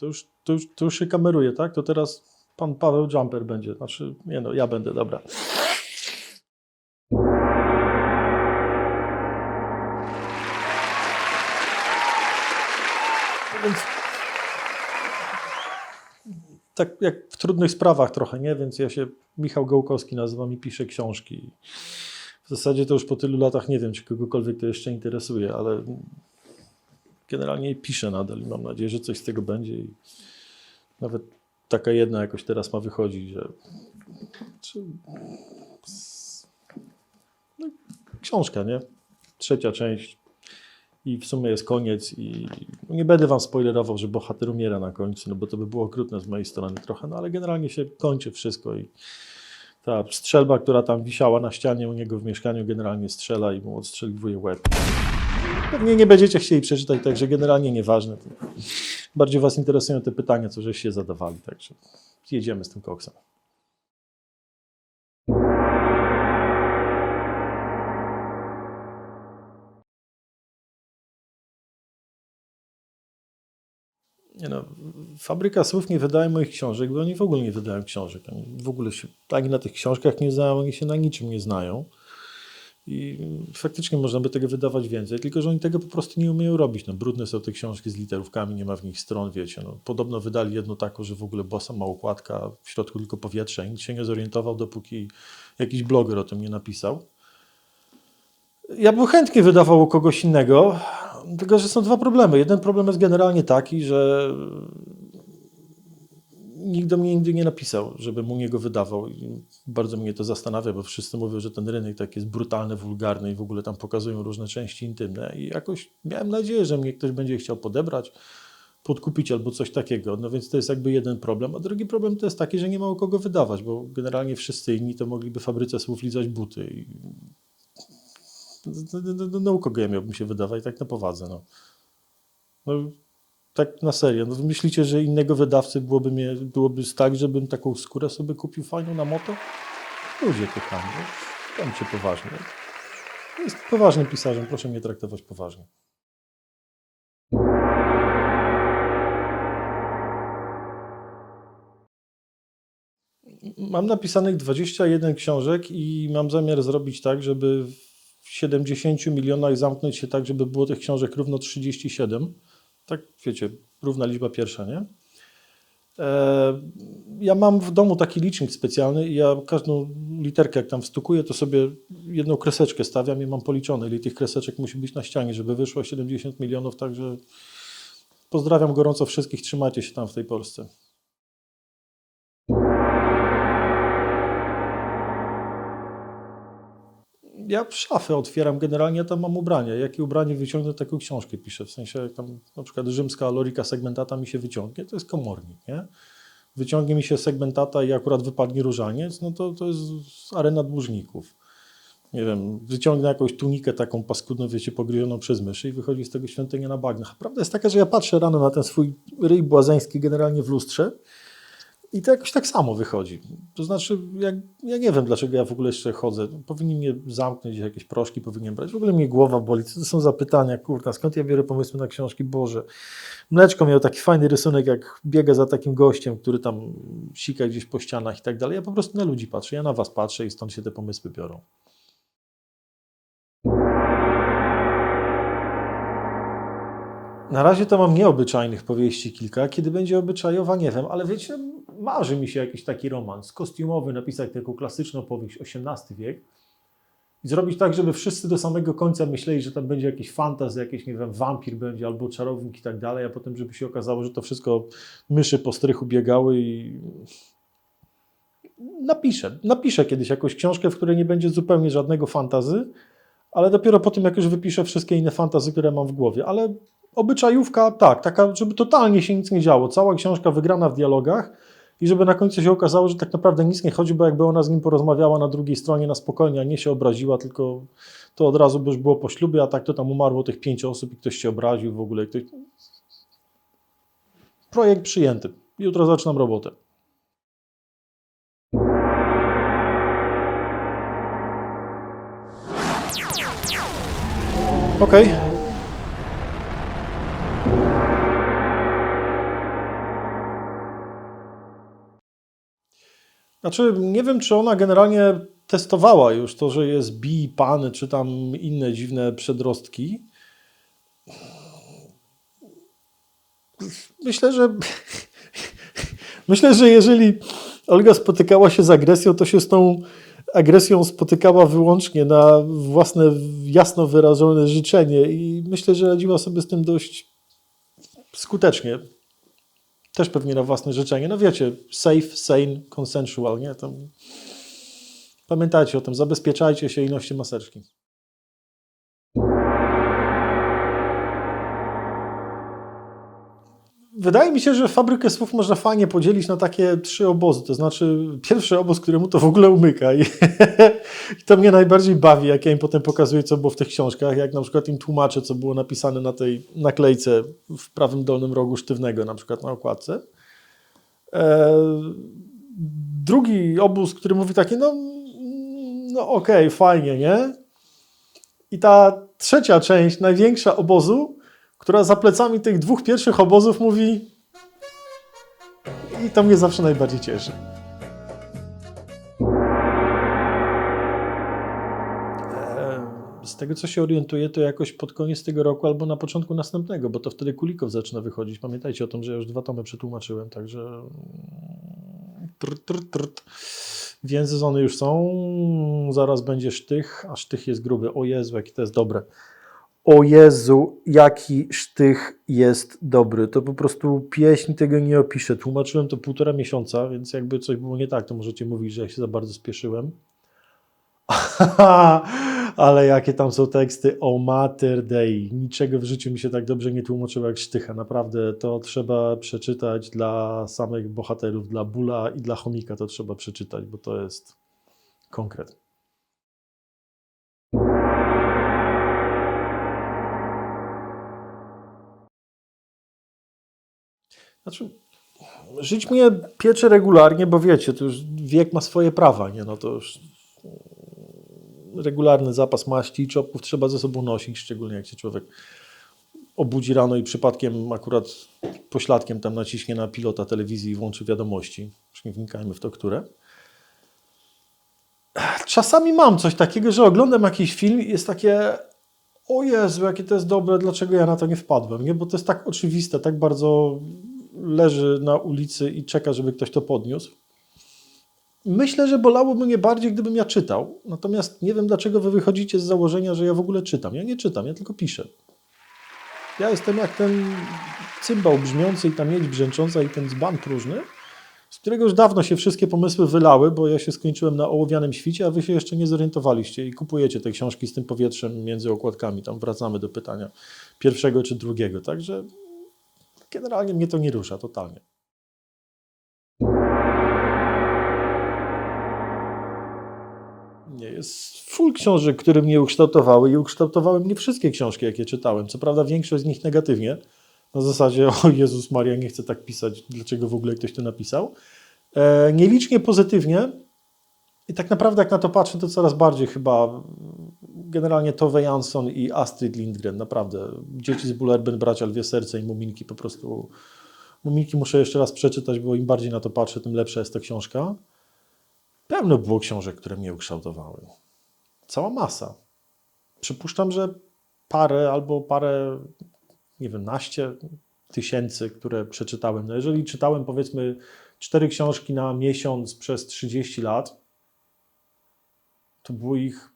To już, to, już, to już się kameruje, tak? To teraz pan Paweł Jumper będzie. Znaczy, nie no, ja będę, dobra. Więc tak jak w trudnych sprawach trochę, nie? Więc ja się, Michał Gołkowski nazywam i piszę książki. W zasadzie to już po tylu latach nie wiem, czy kogokolwiek to jeszcze interesuje, ale generalnie piszę nadal i mam nadzieję, że coś z tego będzie. I nawet taka jedna jakoś teraz ma wychodzić, że no, książka, nie? Trzecia część i w sumie jest koniec i no nie będę wam spoilerował, że bohater umiera na końcu, no bo to by było okrutne z mojej strony trochę, no ale generalnie się kończy wszystko i ta strzelba, która tam wisiała na ścianie u niego w mieszkaniu, generalnie strzela i mu odstrzeliwuje łeb. Pewnie nie będziecie chcieli przeczytać, także generalnie nieważne. Bardziej was interesują te pytania, co żeście zadawali, także jedziemy z tym koksem. Nie no, fabryka słów nie wydaje moich książek, bo oni w ogóle nie wydają książek. Oni w ogóle się ani na tych książkach nie znają, oni się na niczym nie znają. I faktycznie można by tego wydawać więcej, tylko że oni tego po prostu nie umieją robić. No, brudne są te książki z literówkami, nie ma w nich stron, wiecie. No, podobno wydali jedno taką, że w ogóle bossa ma układka, w środku tylko powietrze nikt się nie zorientował, dopóki jakiś bloger o tym nie napisał. Ja bym chętnie wydawał u kogoś innego, tylko że są dwa problemy. Jeden problem jest generalnie taki, że nikt do mnie nigdy nie napisał, żebym u niego wydawał. I bardzo mnie to zastanawia, bo wszyscy mówią, że ten rynek tak jest brutalny, wulgarny i w ogóle tam pokazują różne części intymne. I jakoś miałem nadzieję, że mnie ktoś będzie chciał podebrać, podkupić albo coś takiego. No więc to jest jakby jeden problem. A drugi problem to jest taki, że nie ma u kogo wydawać, bo generalnie wszyscy inni to mogliby fabryce słów lizać buty. I no, no, no, no u kogo ja miałbym się wydawać, tak na powadze. No. no tak na serio. No, myślicie, że innego wydawcy byłoby, mnie, byłoby tak, żebym taką skórę sobie kupił fajną na moto? Ludzie kochani, no, bądźcie poważni. Jest poważnym pisarzem, proszę mnie traktować poważnie. Mam napisanych 21 książek i mam zamiar zrobić tak, żeby w 70 milionach zamknąć się tak, żeby było tych książek równo 37. Tak, wiecie, równa liczba pierwsza, nie? E, ja mam w domu taki licznik specjalny i ja każdą literkę, jak tam wstukuję, to sobie jedną kreseczkę stawiam i mam policzone, ile tych kreseczek musi być na ścianie, żeby wyszło 70 milionów, także pozdrawiam gorąco wszystkich, trzymajcie się tam w tej Polsce. Ja szafę otwieram generalnie, tam mam ubrania. Jakie ubranie wyciągnę, taką książkę piszę. W sensie, jak tam na przykład rzymska lorika segmentata mi się wyciągnie, to jest komornik, nie? Wyciągnie mi się segmentata i akurat wypadnie różaniec, no to to jest arena dłużników. Nie wiem, wyciągnę jakąś tunikę taką paskudną, wiecie, pogryzioną przez myszy i wychodzi z tego świątynia na bagnach. Prawda jest taka, że ja patrzę rano na ten swój ryj błazeński generalnie w lustrze i to jakoś tak samo wychodzi. To znaczy, ja, ja nie wiem, dlaczego ja w ogóle jeszcze chodzę. Powinni mnie zamknąć, jakieś proszki powinien brać. W ogóle mnie głowa boli. To są za pytania, kurta, skąd ja biorę pomysły na książki? Boże. Mleczko miał taki fajny rysunek, jak biega za takim gościem, który tam sika gdzieś po ścianach i tak dalej. Ja po prostu na ludzi patrzę, ja na was patrzę i stąd się te pomysły biorą. Na razie to mam nieobyczajnych powieści kilka. Kiedy będzie obyczajowa, nie wiem, ale wiecie, marzy mi się jakiś taki romans kostiumowy, napisać taką klasyczną powieść XVIII wiek i zrobić tak, żeby wszyscy do samego końca myśleli, że tam będzie jakiś fantaz, jakiś, nie wiem, wampir będzie albo czarownik i tak dalej, a potem, żeby się okazało, że to wszystko myszy po strychu biegały i napiszę, napiszę kiedyś jakąś książkę, w której nie będzie zupełnie żadnego fantazy, ale dopiero po tym, jak już wypiszę wszystkie inne fantazy, które mam w głowie, ale obyczajówka, tak, taka, żeby totalnie się nic nie działo. Cała książka wygrana w dialogach i żeby na końcu się okazało, że tak naprawdę nic nie chodzi, bo jakby ona z nim porozmawiała na drugiej stronie na spokojnie, a nie się obraziła, tylko to od razu by już było po ślubie, a tak to tam umarło tych pięć osób i ktoś się obraził w ogóle. Ktoś... Projekt przyjęty. Jutro zaczynam robotę. Okej. Znaczy, nie wiem, czy ona generalnie testowała już to, że jest bi, pan, czy tam inne dziwne przedrostki. Myślę, że myślę, że jeżeli Olga spotykała się z agresją, to się z tą agresją spotykała wyłącznie na własne jasno wyrażone życzenie i myślę, że radziła sobie z tym dość skutecznie. Też pewnie na własne życzenie. No wiecie, safe, sane, consensual, nie? Pamiętajcie o tym, zabezpieczajcie się i noście maseczki. Wydaje mi się, że fabrykę słów można fajnie podzielić na takie trzy obozy. To znaczy, pierwszy obóz, któremu to w ogóle umyka. I, I to mnie najbardziej bawi, jak ja im potem pokazuję, co było w tych książkach. Jak na przykład im tłumaczę, co było napisane na tej naklejce w prawym dolnym rogu sztywnego, na przykład na okładce. E, drugi obóz, który mówi takie, no, no okej, fajnie, nie? I ta trzecia część, największa obozu, która za plecami tych dwóch pierwszych obozów mówi i to mnie zawsze najbardziej cieszy. Eee, Z tego co się orientuję, to jakoś pod koniec tego roku albo na początku następnego, bo to wtedy Kulikow zaczyna wychodzić. Pamiętajcie o tym, że ja już dwa tomy przetłumaczyłem, także trt, trt, trt. Więzy zony już są, zaraz będzie sztych, a sztych jest gruby. O Jezu, jakie to jest dobre. O Jezu, jaki sztych jest dobry. To po prostu pieśń tego nie opisze. Tłumaczyłem to półtora miesiąca, więc jakby coś było nie tak, to możecie mówić, że ja się za bardzo spieszyłem. Ale jakie tam są teksty o Mater Dei. Niczego w życiu mi się tak dobrze nie tłumaczyło jak sztycha. Naprawdę to trzeba przeczytać dla samych bohaterów, dla Bula i dla Chomika to trzeba przeczytać, bo to jest konkret. Znaczy, żyć mnie piecze regularnie, bo wiecie, to już wiek ma swoje prawa, nie? No to już regularny zapas maści i czopków trzeba ze sobą nosić, szczególnie jak się człowiek obudzi rano i przypadkiem akurat pośladkiem tam naciśnie na pilota telewizji i włączy wiadomości. Już nie wnikajmy w to, które. Czasami mam coś takiego, że oglądam jakiś film i jest takie o Jezu, jakie to jest dobre, dlaczego ja na to nie wpadłem, nie? Bo to jest tak oczywiste, tak bardzo leży na ulicy i czeka, żeby ktoś to podniósł. Myślę, że bolałoby mnie bardziej, gdybym ja czytał. Natomiast nie wiem, dlaczego wy wychodzicie z założenia, że ja w ogóle czytam. Ja nie czytam, ja tylko piszę. Ja jestem jak ten cymbał brzmiący i ta miedź brzęcząca i ten dzban próżny, z którego już dawno się wszystkie pomysły wylały, bo ja się skończyłem na ołowianym świcie, a wy się jeszcze nie zorientowaliście i kupujecie te książki z tym powietrzem między okładkami. Tam wracamy do pytania pierwszego czy drugiego. Także generalnie mnie to nie rusza totalnie. Nie, jest full książek, które mnie ukształtowały i ukształtowały mnie wszystkie książki, jakie czytałem. Co prawda większość z nich negatywnie, na zasadzie o Jezus Maria, nie chcę tak pisać, dlaczego w ogóle ktoś to napisał. E, nielicznie pozytywnie i tak naprawdę jak na to patrzę, to coraz bardziej chyba generalnie Tove Jansson i Astrid Lindgren, naprawdę. Dzieci z Bullerbyn, Bracia Lwie Serce i Muminki po prostu... Muminki muszę jeszcze raz przeczytać, bo im bardziej na to patrzę, tym lepsza jest ta książka. Pełno było książek, które mnie ukształtowały. Cała masa. Przypuszczam, że parę albo parę, nie wiem, naście tysięcy, które przeczytałem. No jeżeli czytałem powiedzmy cztery książki na miesiąc przez 30 lat, to było ich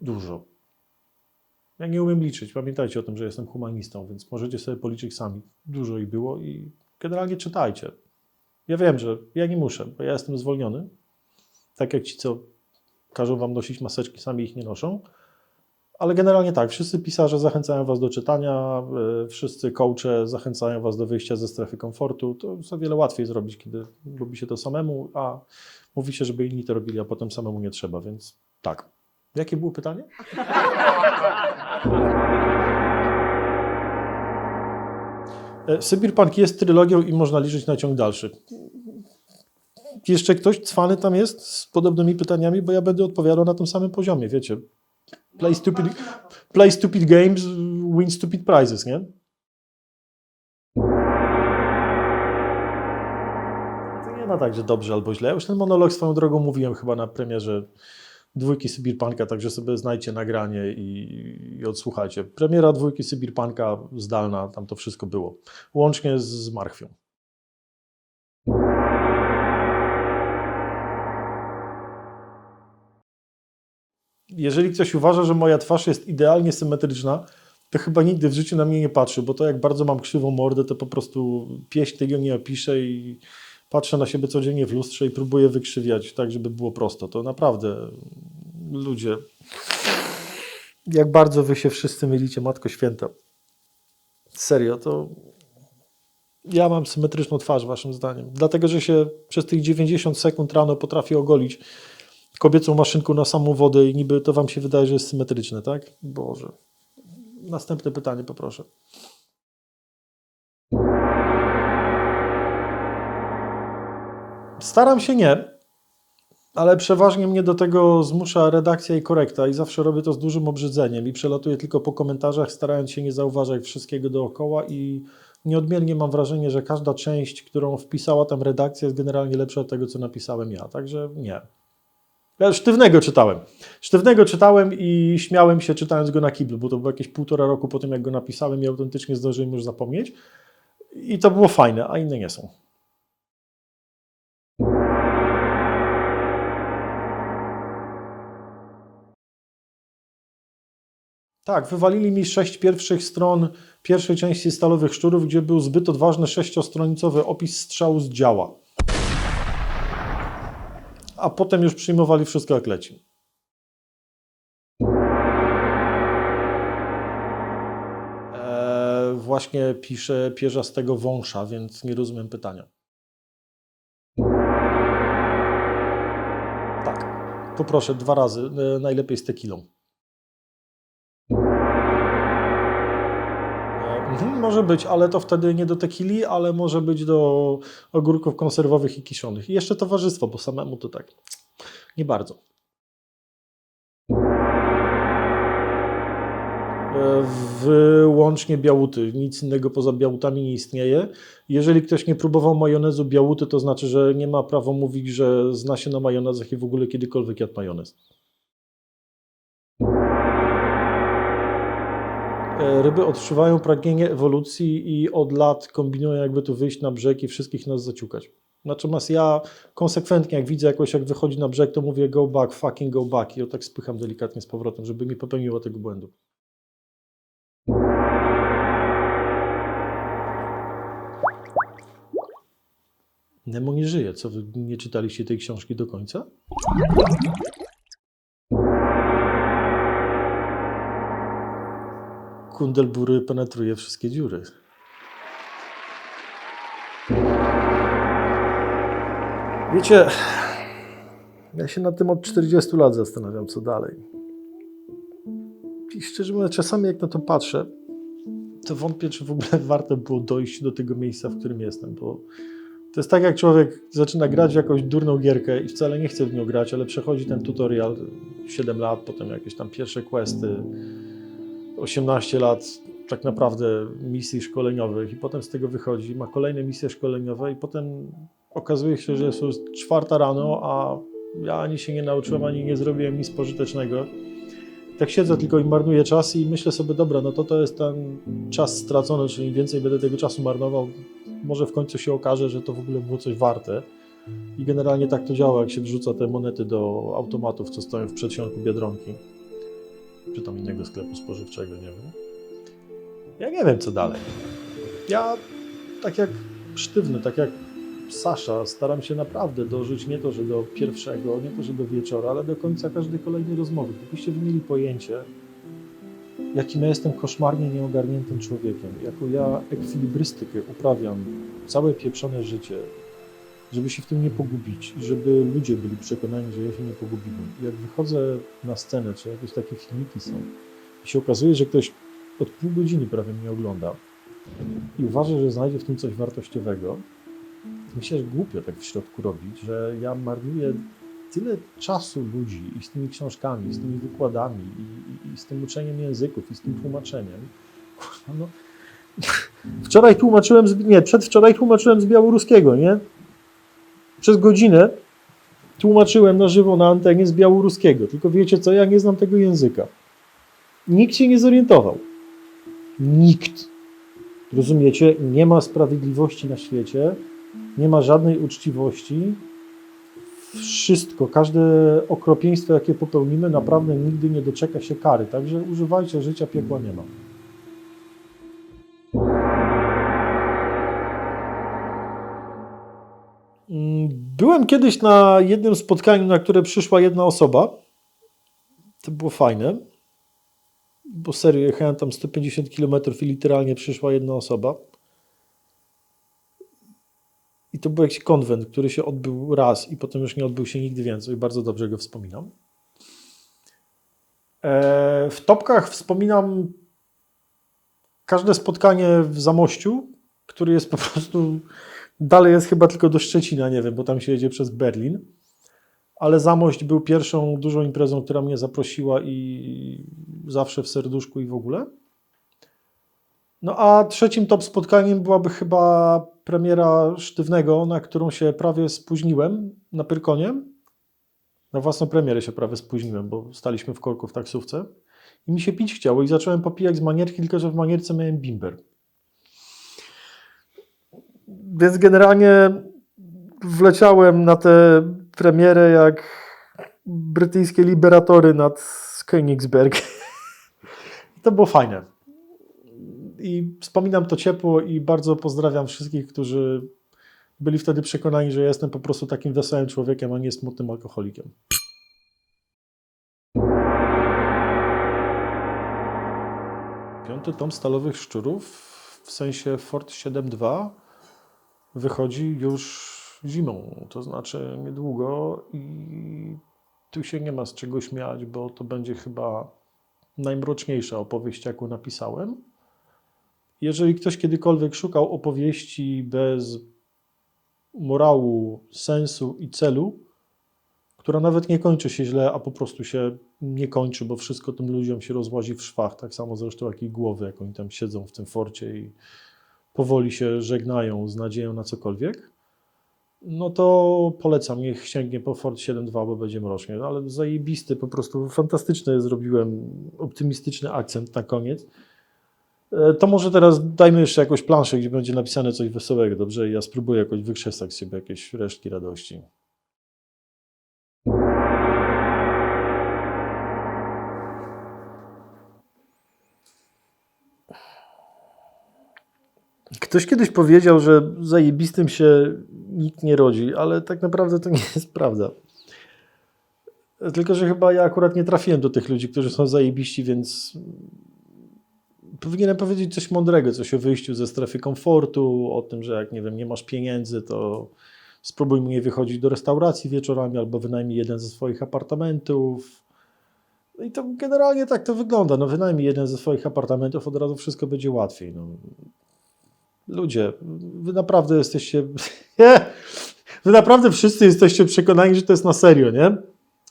dużo. Ja nie umiem liczyć. Pamiętajcie o tym, że jestem humanistą, więc możecie sobie policzyć sami. Dużo ich było i generalnie czytajcie. Ja wiem, że ja nie muszę, bo ja jestem zwolniony. Tak jak ci, co każą wam nosić maseczki, sami ich nie noszą. Ale generalnie tak, wszyscy pisarze zachęcają was do czytania, yy, wszyscy coache zachęcają was do wyjścia ze strefy komfortu. To jest o wiele łatwiej zrobić, kiedy robi się to samemu, a mówi się, żeby inni to robili, a potem samemu nie trzeba, więc tak. Jakie było pytanie? E, Sybirpunk jest trylogią i można liczyć na ciąg dalszy. Jeszcze ktoś cwany tam jest z podobnymi pytaniami, bo ja będę odpowiadał na tym samym poziomie, wiecie. Play stupid, play stupid games, win stupid prizes, nie? To nie ma tak, że dobrze albo źle. Już ten monolog swoją drogą mówiłem chyba na premierze dwójki Sybirpanka, także sobie znajdźcie nagranie i, i odsłuchajcie. Premiera dwójki Sybirpanka zdalna, tam to wszystko było. Łącznie z, z Marchwią. Jeżeli ktoś uważa, że moja twarz jest idealnie symetryczna, to chyba nigdy w życiu na mnie nie patrzy, bo to jak bardzo mam krzywą mordę, to po prostu pieśń tego nie opiszę i patrzę na siebie codziennie w lustrze i próbuję wykrzywiać tak, żeby było prosto. To naprawdę, ludzie, jak bardzo wy się wszyscy mylicie, Matko Święta. Serio, to ja mam symetryczną twarz, waszym zdaniem. Dlatego, że się przez tych 90 sekund rano potrafię ogolić kobiecą maszynką na samą wodę i niby to wam się wydaje, że jest symetryczne, tak? Boże. Następne pytanie poproszę. Staram się nie, ale przeważnie mnie do tego zmusza redakcja i korekta i zawsze robię to z dużym obrzydzeniem i przelatuję tylko po komentarzach, starając się nie zauważać wszystkiego dookoła i nieodmiennie mam wrażenie, że każda część, którą wpisała tam redakcja jest generalnie lepsza od tego, co napisałem ja, także nie. Ja sztywnego czytałem. Sztywnego czytałem i śmiałem się czytając go na kiblu, bo to było jakieś półtora roku po tym, jak go napisałem i autentycznie zdążyłem już zapomnieć. I to było fajne, a inne nie są. Tak, wywalili mi sześć pierwszych stron pierwszej części Stalowych Szczurów, gdzie był zbyt odważny sześciostronicowy opis strzału z działa. A potem już przyjmowali wszystko jak leci. Eee, właśnie piszę pierzastego wąsza, więc nie rozumiem pytania. Tak, poproszę dwa razy, e, najlepiej z tequilą. Mhm, może być, ale to wtedy nie do tequili, ale może być do ogórków konserwowych i kiszonych. I jeszcze towarzystwo, bo samemu to tak nie bardzo. E, Wyłącznie białuty. Nic innego poza białutami nie istnieje. Jeżeli ktoś nie próbował majonezu białuty, to znaczy, że nie ma prawa mówić, że zna się na majonezach i w ogóle kiedykolwiek jadł majonez. Ryby odczuwają pragnienie ewolucji i od lat kombinują, jakby tu wyjść na brzeg i wszystkich nas zaciukać. Natomiast ja konsekwentnie, jak widzę jakoś, jak wychodzi na brzeg, to mówię go back, fucking go back i o tak spycham delikatnie z powrotem, żeby nie popełniła tego błędu. Nemo nie żyje. Co, wy nie czytaliście tej książki do końca? Kundelbury penetruje wszystkie dziury. Wiecie, ja się nad tym od 40 lat zastanawiam, co dalej. I szczerze mówiąc, czasami jak na to patrzę, to wątpię, czy w ogóle warto było dojść do tego miejsca, w którym jestem, bo to jest tak, jak człowiek zaczyna grać w jakąś durną gierkę i wcale nie chce w nią grać, ale przechodzi ten tutorial 7 lat, potem jakieś tam pierwsze questy, 18 lat tak naprawdę misji szkoleniowych i potem z tego wychodzi, ma kolejne misje szkoleniowe i potem okazuje się, że jest już czwarta rano, a ja ani się nie nauczyłem, ani nie zrobiłem nic pożytecznego. Tak siedzę tylko i marnuję czas i myślę sobie, dobra, no to to jest ten czas stracony, czyli im więcej będę tego czasu marnował, może w końcu się okaże, że to w ogóle było coś warte. I generalnie tak to działa, jak się wrzuca te monety do automatów, co stoją w przedsionku Biedronki, czy tam innego sklepu spożywczego, nie wiem. Ja nie wiem, co dalej. Ja, tak jak sztywny, tak jak Sasza, staram się naprawdę dożyć nie to, że do pierwszego, nie to, że do wieczora, ale do końca każdej kolejnej rozmowy. Gdybyście wy mieli pojęcie, jakim ja jestem koszmarnie nieogarniętym człowiekiem, jaką ja ekwilibrystykę uprawiam całe pieprzone życie, żeby się w tym nie pogubić i żeby ludzie byli przekonani, że ja się nie pogubiłem. I jak wychodzę na scenę, czy jakieś takie filmiki są, i się okazuje, że ktoś od pół godziny prawie mnie ogląda i uważa, że znajdzie w tym coś wartościowego, to myślę, że głupio tak w środku robić, że ja marnuję tyle czasu ludzi i z tymi książkami, i z tymi wykładami, i, i, i z tym uczeniem języków, i z tym tłumaczeniem. Kurwa, no. Wczoraj tłumaczyłem, z, nie, przedwczoraj tłumaczyłem z białoruskiego, nie? Przez godzinę tłumaczyłem na żywo na antenie z białoruskiego. Tylko wiecie co, ja nie znam tego języka. Nikt się nie zorientował. Nikt. Rozumiecie? Nie ma sprawiedliwości na świecie, nie ma żadnej uczciwości. Wszystko, każde okropieństwo, jakie popełnimy, naprawdę nigdy nie doczeka się kary. Także używajcie życia, piekła nie ma. Byłem kiedyś na jednym spotkaniu, na które przyszła jedna osoba. To było fajne, bo serio jechałem tam 150 km i literalnie przyszła jedna osoba. I to był jakiś konwent, który się odbył raz i potem już nie odbył się nigdy więcej. Bardzo dobrze go wspominam. E, W topkach wspominam każde spotkanie w Zamościu, który jest po prostu Dalej jest chyba tylko do Szczecina, nie wiem, bo tam się jedzie przez Berlin. Ale Zamość był pierwszą dużą imprezą, która mnie zaprosiła i zawsze w serduszku i w ogóle. No a trzecim top spotkaniem byłaby chyba premiera Sztywnego, na którą się prawie spóźniłem na Pyrkonie. Na własną premierę się prawie spóźniłem, bo staliśmy w korku w taksówce. I mi się pić chciało i zacząłem popijać z manierki, tylko że w manierce miałem bimber. Więc generalnie wleciałem na tę premierę jak brytyjskie liberatory nad Königsberg. To było fajne. I wspominam to ciepło i bardzo pozdrawiam wszystkich, którzy byli wtedy przekonani, że jestem po prostu takim wesołym człowiekiem, a nie smutnym alkoholikiem. Piąty tom Stalowych Szczurów, w sensie Fort 7.2, wychodzi już zimą, to znaczy niedługo i tu się nie ma z czego śmiać, bo to będzie chyba najmroczniejsza opowieść, jaką napisałem. Jeżeli ktoś kiedykolwiek szukał opowieści bez morału, sensu i celu, która nawet nie kończy się źle, a po prostu się nie kończy, bo wszystko tym ludziom się rozłazi w szwach, tak samo zresztą jak i głowy, jak oni tam siedzą w tym forcie i powoli się żegnają z nadzieją na cokolwiek, no to polecam, niech sięgnie po Ford 7.2, bo będzie mrocznie. No, ale zajebisty, po prostu fantastyczny zrobiłem, optymistyczny akcent na koniec. E, To może teraz dajmy jeszcze jakąś planszę, gdzie będzie napisane coś wesołego, dobrze? Ja spróbuję jakoś wykrzesać z siebie jakieś resztki radości. Ktoś kiedyś powiedział, że zajebistym się nikt nie rodzi, ale tak naprawdę to nie jest prawda. Tylko, że chyba ja akurat nie trafiłem do tych ludzi, którzy są zajebiści, więc powinienem powiedzieć coś mądrego, coś o wyjściu ze strefy komfortu, o tym, że jak nie wiem, nie masz pieniędzy, to spróbuj nie wychodzić do restauracji wieczorami albo wynajmij jeden ze swoich apartamentów. No i to generalnie tak to wygląda. No wynajmij jeden ze swoich apartamentów, od razu wszystko będzie łatwiej. No. Ludzie, wy naprawdę jesteście. Wy naprawdę wszyscy jesteście przekonani, że to jest na serio, nie?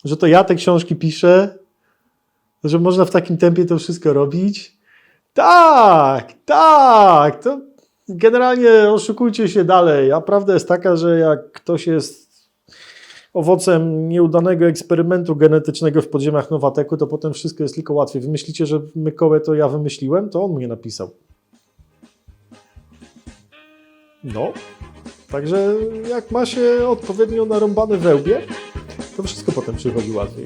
Że to ja te książki piszę, że można w takim tempie to wszystko robić. Tak, tak. To generalnie oszukujcie się dalej. A prawda jest taka, że jak ktoś jest owocem nieudanego eksperymentu genetycznego w podziemiach Nowateku, to potem wszystko jest tylko łatwiej. Wymyślicie, że Mykołę to ja wymyśliłem, to on mnie napisał. No, także jak ma się odpowiednio narąbane wełbie, to wszystko potem przychodzi łatwiej.